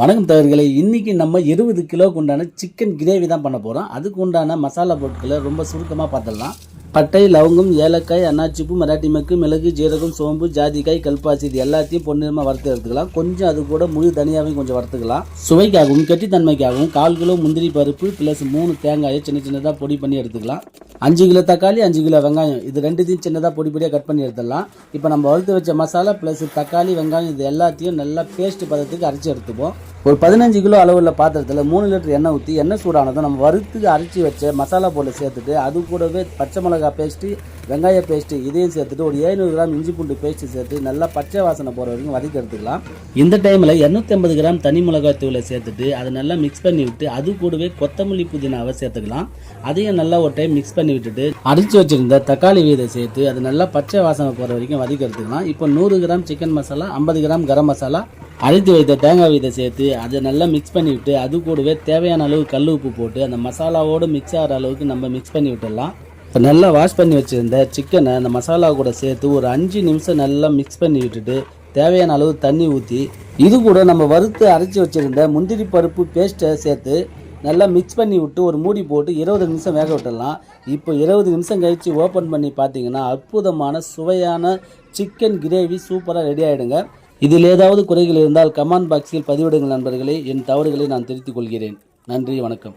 வணக்கம் தவறுகளை இன்றைக்கி நம்ம இருபது கிலோக்கு உண்டான சிக்கன் கிரேவி தான் பண்ண போகிறோம் அதுக்கு உண்டான மசாலா பொருட்களை ரொம்ப சுருக்கமாக பார்த்துடலாம். பட்டை லவங்கம் ஏலக்காய் அன்னாச்சிப்பு மராட்டி மக்கு மிளகு ஜீரகம் சோம்பு ஜாதிக்காய் கல்பாசி இது எல்லாத்தையும் பொன்னிறமாக வறுத்து எடுத்துக்கலாம் கொஞ்சம் அது கூட முழு தனியாகவும் கொஞ்சம் வறுத்துக்கலாம். சுவைக்காகவும் கெட்டித்தன்மைக்காகவும் கால் கிலோ முந்திரி பருப்பு ப்ளஸ் மூணு தேங்காயை சின்ன சின்னதாக பொடி பண்ணி எடுத்துக்கலாம். அஞ்சு கிலோ தக்காளி அஞ்சு கிலோ வெங்காயம். இது ரெண்டுத்தையும் சின்னதாக பொடி பொடியாக கட் பண்ணி எடுத்துடலாம். இப்போ நம்ம வறுத்து வச்ச மசாலா ப்ளஸ் தக்காளி வெங்காயம் இது எல்லாத்தையும் நல்லா பேஸ்ட் பதத்துக்கு அரைச்சி எடுத்துப்போம். ஒரு பதினஞ்சு கிலோ அளவுள்ள பாத்திரத்தில் மூணு லிட்டர் எண்ணெய் ஊற்றி எண்ணெய் சூடானதும் நம்ம வறுத்துக்கு அரைச்சி வச்ச மசாலா பொருளை சேர்த்துட்டு அது கூடவே பச்சை மிளகாய் பேஸ்ட்டு வெங்காய பேஸ்ட்டு இதையும் சேர்த்துட்டு ஒரு ஏழ்நூறு கிராம் இஞ்சி பூண்டு பேஸ்ட்டு சேர்த்து நல்லா பச்சை வாசனை போகிற வரைக்கும் வதக்கி எடுத்துக்கலாம். இந்த டைமில் இரநூத்தி ஐம்பது கிராம் தனி மிளகாய் தூளை சேர்த்துட்டு அதை நல்லா மிக்ஸ் பண்ணி விட்டு அது கூடவே கொத்தமல்லி புதினாவை சேர்த்துக்கலாம். அதையும் நல்லா ஒரு டைம் மிக்ஸ் பண்ணி பண்ணி விட்டுட்டு அடித்து வச்சிருந்த தக்காளி வீதை சேர்த்து அது நல்லா பச்சை வாசனை போகிற வரைக்கும் வதக்கி எடுத்துக்கலாம் இப்போ நூறு கிராம் சிக்கன் மசாலா ஐம்பது கிராம் கரம் மசாலா அரைத்து வைத்த தேங்காய் வீதை சேர்த்து அதை நல்லா மிக்ஸ் பண்ணி விட்டு அது கூடவே தேவையான அளவு கல் உப்பு போட்டு அந்த மசாலாவோடு மிக்ஸ் ஆகிற அளவுக்கு நம்ம மிக்ஸ் பண்ணி விட்டுடலாம். இப்போ நல்லா வாஷ் பண்ணி வச்சுருந்த சிக்கனை அந்த மசாலா கூட சேர்த்து ஒரு அஞ்சு நிமிஷம் நல்லா மிக்ஸ் பண்ணி விட்டுட்டு தேவையான அளவு தண்ணி ஊற்றி இது கூட நம்ம வறுத்து அரைச்சி வச்சுருந்த முந்திரி பருப்பு பேஸ்ட்டை சேர்த்து நல்லா மிக்ஸ் பண்ணி விட்டு ஒரு மூடி போட்டு இருபது நிமிஷம் வேக விட்டுடலாம். இப்போ இருபது நிமிஷம் கழித்து ஓப்பன் பண்ணி பார்த்தீங்கன்னா அற்புதமான சுவையான சிக்கன் கிரேவி சூப்பராக ரெடி ஆகிடுங்க இதில் ஏதாவது குறைகள் இருந்தால் கமெண்ட் பாக்ஸில் பதிவிடுங்கள் நண்பர்களே. என் தவறுகளை நான் திருத்திக் கொள்கிறேன். நன்றி வணக்கம்.